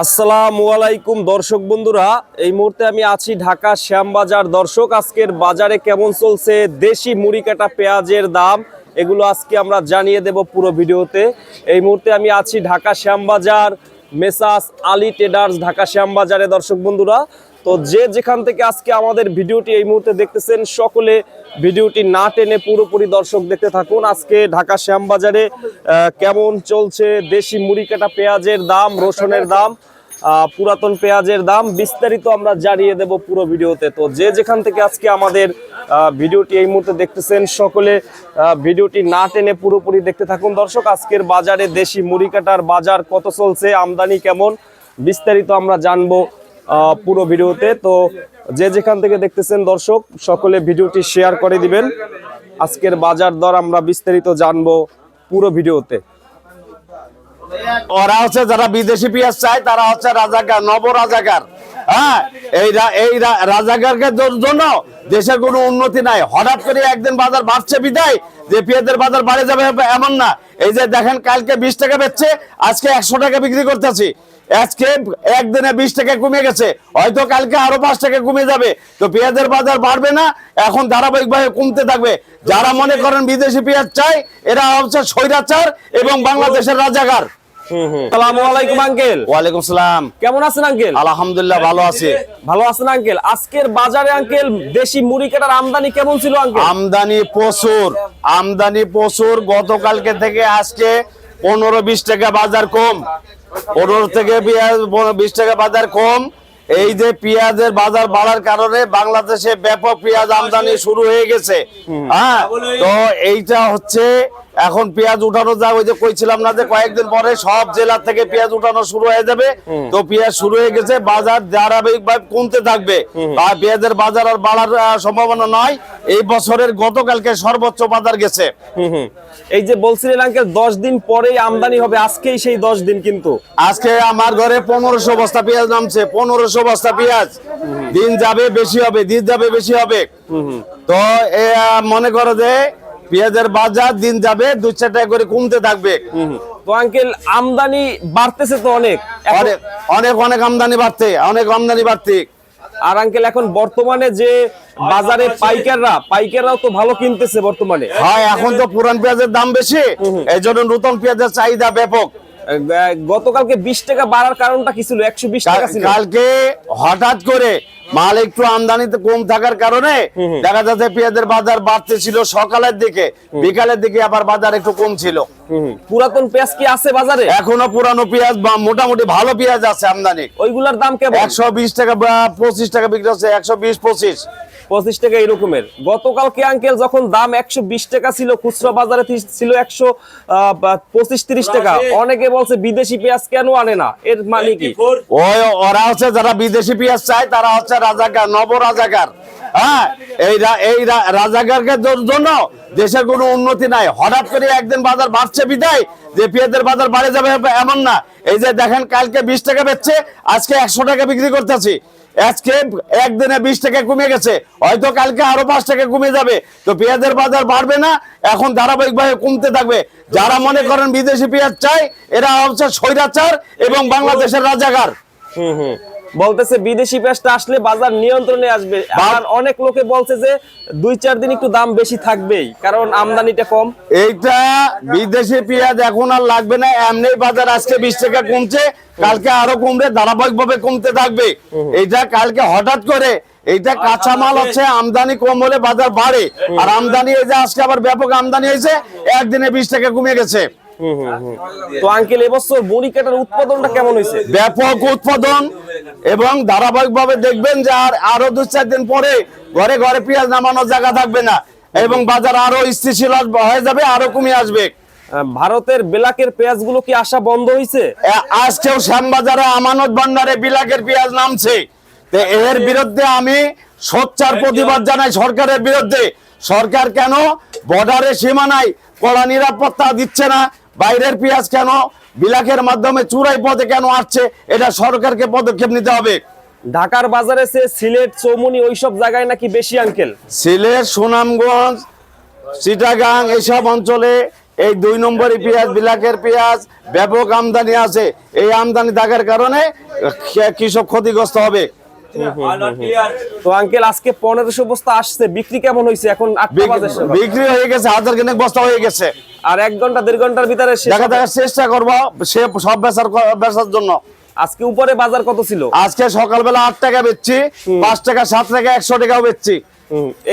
আসসালামু আলাইকুম দর্শক বন্ধুরা, এই মুহূর্তে আমি আছি ঢাকা শ্যামবাজার। দর্শক, আজকের বাজারে কেমন চলছে? দেশি মুড়ি কাটা পেঁয়াজের দাম, এগুলো আজকে আমরা জানিয়ে দেব পুরো ভিডিওতে। এই মুহূর্তে আমি আছি ঢাকা শ্যামবাজার, মেসাস আলী টেডার্স ঢাকা শ্যামবাজারে। দর্শক বন্ধুরা তো যে যেখান থেকে আজকে আমাদের ভিডিওটি এই মুহূর্তে দেখতেছেন, সকলে ভিডিওটি না টেনে পুরোপুরি দর্শক দেখতে থাকুন। আজকে ঢাকা শ্যামবাজারে কেমন চলছে দেশি মুড়ি কাটা পেঁয়াজের দাম, রসুনের দাম পুরাতন পেঁয়াজের দাম, বিস্তারিত আমরা জানিয়ে দেব পুরো ভিডিওতে। তো যে যেখান থেকে আজকে আমাদের ভিডিওটি এই মুহূর্তে দেখতেছেন, সকলে ভিডিওটি না টেনে পুরোপুরি দেখতে থাকুন। দর্শক, আজকের বাজারে দেশি মুড়ি কাটার বাজার কত চলছে, আমদানি কেমন, বিস্তারিত আমরা জানব পুরো ভিডিওতে। তো যে যেখান থেকে দেখতেছেন দর্শক, সকলে ভিডিওটি শেয়ার করে দিবেন। আজকের বাজার দর আমরা বিস্তারিত জানব পুরো ভিডিওতে। ওরা হচ্ছে যারা বিদেশি পেঁয়াজ চায়, তারা হচ্ছে রাজাকার নব রাজাকার হ্যাঁ এই এই রাজাকারকে জন্য দেশের কোনো উন্নতি নাই। হঠাৎ করে একদিন বাজার বাড়ছে বিদায়, যে পেঁয়াজের বাজার বাড়ে যাবে এমন না। এই যে দেখেন, কালকে বিশ টাকা বেচছে, আজকে একশো টাকা বিক্রি করতেছি। আজকে একদিনে বিশ টাকা কমে গেছে, হয়তো কালকে আরও পাঁচ টাকা কমে যাবে। তো পেঁয়াজের বাজার বাড়বে না, এখন ধারাবাহিকভাবে কমতে থাকবে। যারা মনে করেন বিদেশি পেঁয়াজ চায়, এরা হচ্ছে স্বৈরাচার এবং বাংলাদেশের রাজাকার। হুম হুম। আলাইকুম আঙ্কেল। ওয়ালাইকুম সালাম। কেমন আছেন আঙ্কেল? আলহামদুলিল্লাহ ভালো আছে। ভালো আছেন আঙ্কেল? আজকের বাজারে আঙ্কেল দেশি মুড়ি কাটার আমদানি কেমন ছিল আঙ্কেল? আমদানি প্রচুর। আমদানি প্রচুর। গতকালকে থেকে আজকে পনেরো বিশ টাকা বাজার কম। পনেরো থেকে পেঁয়াজ বিশ টাকা বাজার কম। এই যে পেঁয়াজের বাজার বাড়ার কারণে বাংলাদেশে ব্যাপক পেঁয়াজ আমদানি শুরু হয়ে গেছে। হ্যাঁ তো এইটা হচ্ছে এখন পেঁয়াজ উঠানো যা ওই যে কইছিলাম না যে কয়েকদিন পরে সব জেলা থেকে পেঁয়াজ উঠানো শুরু হয়ে যাবে। তো পেঁয়াজ শুরু হয়ে গেছে বাজার ধারাবাহিকভাবে কমতে থাকবে। আর পেঁয়াজের বাজার আর বাড়ার সম্ভাবনা নয় এই বছরের গতকালকে সর্বোচ্চ বাজার গেছে। এই যে বলছিলেন আঙ্কেল দশ দিন পরেই আমদানি হবে আজকেই সেই দশ দিন কিন্তু। আজকে আমার ঘরে পনেরোশো বস্তা পেঁয়াজ নামছে পনেরোশো বস্তা পেঁয়াজ। দিন যাবে বেশি হবে দিন যাবে বেশি হবে। তো এ মনে করো যে পেঁয়াজের বাজার দিন যাবে দু চার টাকা করে কমতে থাকবে। তো আঙ্কেল আমদানি বাড়তেছে তো অনেক। অনেক অনেক আমদানি বাড়তে অনেক আমদানি বাড়তে আর আঙ্কেল এখন বর্তমানে যে বাজারে পাইকাররা পাইকাররাও তো ভালো কিনতেছে বর্তমানে। হয় এখন তো পুরান পেঁয়াজের দাম বেশি এই জন্য নতুন পেঁয়াজের চাহিদা ব্যাপক। গতকালকে বিশ টাকা বাড়ার কারণটা কি ছিল? একশো বিশ টাকা ছিল। কালকে হঠাৎ করে মাল একটু আমদানিতে কম থাকার কারণে দেখা যাচ্ছে পেঁয়াজের বাজার বাড়তে ছিল সকালের দিকে বিকালের দিকে আবার বাজার একটু কম ছিল। পুরাতন পেঁয়াজ কি আছে বাজারে? এখনও পুরানো পেঁয়াজ বা মোটামুটি ভালো পেঁয়াজ আছে আমদানি। ওইগুলার দাম কেমন? একশো বিশ টাকা বা পঁচিশ টাকা বিক্রি হচ্ছে একশো বিশ পঁচিশ। পঁচিশ টাকা এরকমের। গতকালকে আঙ্কেল যখন দাম একশো বিশ টাকা ছিল খুচরা বাজারে ছিল একশো পঁচিশ তিরিশ টাকা। অনেকে বলছে বিদেশি পেঁয়াজ কেন আনে না? এর মানে কি? ওরা হচ্ছে যারা বিদেশি পেঁয়াজ চায় তারা হচ্ছে রাজাকার নব রাজাকার হ্যাঁ এই এই রাজাকারকে জন্য দেশের কোনো উন্নতি নাই। হঠাৎ করে একদিন বাজার বাড়ছে বিদায়, যে পেঁয়াজের বাজার বাড়ে যাবে এমন না। এই যে দেখেন, কালকে বিশ টাকা বেচছে, আজকে একশো টাকা বিক্রি করতেছি। আজকে একদিনে বিশ টাকা কমে গেছে, হয়তো কালকে আরও পাঁচ টাকা কমে যাবে। তো পেঁয়াজের বাজার বাড়বে না, এখন ধারাবাহিকভাবে কমতে থাকবে। যারা মনে করেন বিদেশি পেঁয়াজ চায়, এরা হচ্ছে স্বৈরাচার এবং বাংলাদেশের রাজাকার। হুম হুম। বলতেছে বিদেশি পেঁয়াজটা আসলে বাজার নিয়ন্ত্রণে আসবে। আর অনেক লোকে বলছে যে দুই চার দিন একটু দাম বেশি থাকবেই কারণ আমদানিটা কম। এইটা বিদেশি পেঁয়াজ এখন আর লাগবে না এমনি বাজার আজকে বিশ টাকা কমছে কালকে আরও কমবে ধারাবাহিক ভাবে কমতে থাকবে। এইটা কালকে হঠাৎ করে এইটা কাঁচা মাল হচ্ছে আমদানি কম হলে বাজার বাড়ে। আর আমদানি এই যে আজকে আবার ব্যাপক আমদানি হয়েছে একদিনে বিশ টাকা কমে গেছে। তো আঙ্কেল এবছর বড়ি কাটার উৎপাদনটা কেমন হয়েছে? ব্যাপক উৎপাদন এবং ধারাবাহিক ভাবে দেখবেন যে আর আরও দু চার দিন পরে ঘরে ঘরে পেঁয়াজ নামানোর জায়গা থাকবে না। এবং বাজার আরও স্থিতিশীল হয়ে যাবে আরও কমে আসবে। ভারতের বেলাকের পেঁয়াজগুলো কি আসা বন্ধ হয়েছে আজকেও শ্যামবাজারে আমানত ভান্ডারে বিলাকের পেঁয়াজ নামছে। এর বিরুদ্ধে আমি সোচ্চার প্রতিবাদ জানাই সরকারের বিরুদ্ধে। সরকার কেন বর্ডারে সীমানায় কড়া নিরাপত্তা দিচ্ছে না বাইরের পেঁয়াজ কেন বিলাকের মাধ্যমে চুরাই পথে কেন আসছে এটা সরকারকে পদক্ষেপ নিতে হবে। ঢাকার বাজারে সে সিলেট চৌমুনি ওইসব জায়গায় নাকি বেশি আঙ্কেল সিলেট সুনামগঞ্জ চিটাগাং এইসব অঞ্চলে এই দুই নম্বরই পেঁয়াজ বিলাকের পেঁয়াজ ব্যাপক আমদানি আছে। এই আমদানি থাকার কারণে কৃষক ক্ষতিগ্রস্ত হবে। তো আঙ্কেল আজকে পনেরোশো বস্তা আসছে বিক্রি কেমন হয়েছে? এখন। বিক্রি হয়ে গেছে হাজার খানেক বস্তা হয়ে গেছে। আর এক ঘণ্টা দেড় ঘণ্টার ভিতরে দেখা দেখার চেষ্টা করব। সে সব বেচার বেচার জন্য। আজকে উপরে বাজার কত ছিল? আজকে সকালবেলা আট টাকা বেচছি পাঁচ টাকা সাত টাকা একশো টাকাও বেচছি।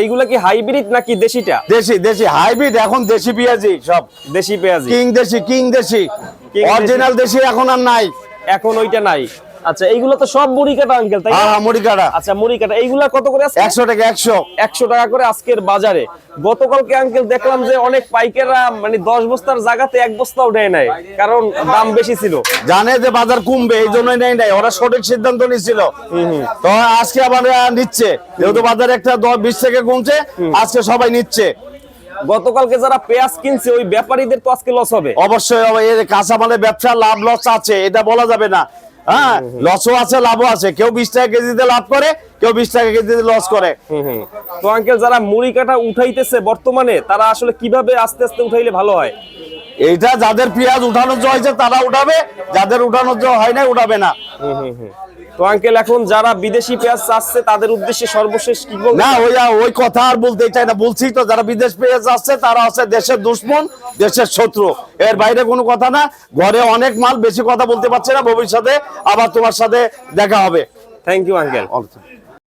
এইগুলা কি হাইব্রিড নাকি দেশিটা? দেশি দেশি হাইব্রিড এখন দেশি পেঁয়াজি সব। দেশি পেঁয়াজি। কিং দেশি। কিং দেশি। অরিজিনাল দেশি এখন আর নাই। এখন ওইটা নাই। আচ্ছা এইগুলো তো সব মুড়ি কাটা আঙ্কেল তাই হ্যাঁ হ্যাঁ মুড়ি কাটা। আচ্ছা মুড়ি কাটা। এইগুলা কত করে আছে একশো টাকা একশো। একশো টাকা করে আজকের বাজারে। গতকালকে আঙ্কেল দেখলাম যে অনেক পাইকাররা মানে দশ বস্তার জায়গাতে এক বস্তা উঠে নেয় কারণ দাম বেশি ছিল। জানে যে বাজার কমবে এই জন্যই নেই নাই ওরা সঠিক সিদ্ধান্ত নিচ্ছিল তো আজকে আবার নিচ্ছে। যেহেতু বাজার একটা দশ বিশ থেকে কমছে আজকে সবাই নিচ্ছে। গতকালকে যারা পেঁয়াজ কিনছে ওই ব্যাপারীদের তো আজকে লস হবে। অবশ্যই হবে। এর কাঁচামালের ব্যবসা লাভ লস আছে এটা বলা যাবে না। হ্যাঁ লসও আছে লাভও আছে। কেউ বিশ টাকা কেজিতে লাভ করে কেউ বিশ টাকা কেজিতে লস করে। তো আঙ্কেল যারা মুড়ি কাটা উঠাইতেছে বর্তমানে তারা আসলে কীভাবে আস্তে আস্তে উঠাইলে ভালো হয়? এইটা যাদের পেঁয়াজ উঠানোর জন্য হয়েছে তারা উঠাবে। যাদের উঠানোর জন্য হয় না উঠাবে না। তো আঙ্কেল এখন যারা বিদেশি পেঁয়াজ চাচ্ছে তাদের উদ্দেশ্যে সর্বশেষ কি বলবেন? না ওই ওই কথা আর বলতে চাই না। বলছি তো যারা বিদেশ পেঁয়াজ আসছে তারা আছে দেশের দুশ্মন দেশের শত্রু। এর বাইরে কোনো কথা না। ঘরে অনেক মাল বেশি কথা বলতে পারছে না। ভবিষ্যতে আবার তোমার সাথে দেখা হবে। Thank you uncle